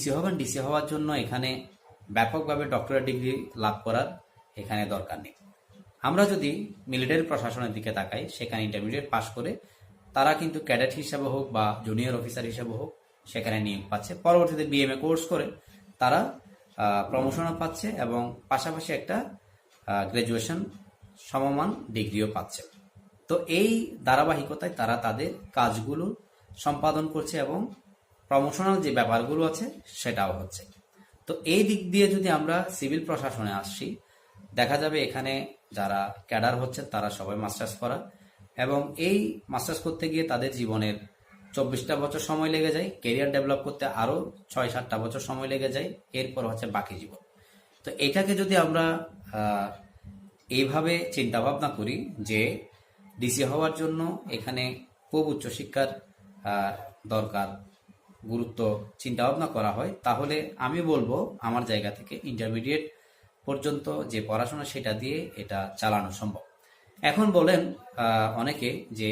DC হবেন DC হওয়ার জন্য এখানে ব্যাপকভাবে ডক্টরেট ডিগ্রি লাভ করার এখানে দরকার নেই। আমরা যদি মিলিটারি প্রশাসনের দিকে তাকাই, সেখানে ইন্টারমিডিয়েট পাশ করে তারা কিন্তু ক্যাডেট হিসাবে হোক বা জুনিয়র অফিসার হিসাবে হোক সেখানে নিয়োগ পাচ্ছে। পরবর্তীতে বিএমএ কোর্স করে তারা প্রমোশনও পাচ্ছে এবং পাশাপাশি একটা গ্র্যাজুয়েশন সমমান ডিগ্রিও পাচ্ছে। তো এই ধারাবাহিকতায় তারা তাদের কাজগুলো সম্পাদন করছে এবং প্রমোশনাল যে ব্যাপারগুলো আছে, সেটাও হচ্ছে। তো এই দিক দিয়ে যদি আমরা সিভিল প্রশাসনে আসছি দেখা যাবে এখানে যারা ক্যাডার হচ্ছে তারা সবাই মাস্টার্স করা। এবং এই মাস্টার্স করতে গিয়ে তাদের জীবনের চব্বিশটা বছর সময় লেগে যায় কেরিয়ার ডেভেলপ করতে আরও ছয় সাতটা বছর সময় লেগে যায়, এরপর হচ্ছে বাকি জীবন। তো এটাকে যদি আমরা এইভাবে চিন্তা ভাবনা করি যে ডিসি হওয়ার জন্য এখানে খুব উচ্চশিক্ষার দরকার। গুরুত্ব চিন্তা ভাবনা করা হয়, তাহলে আমি বলব আমার জায়গা থেকে ইন্টারমিডিয়েট পর্যন্ত যে পড়াশোনা সেটা দিয়ে এটা চালানো সম্ভব। এখন বলেন অনেকে যে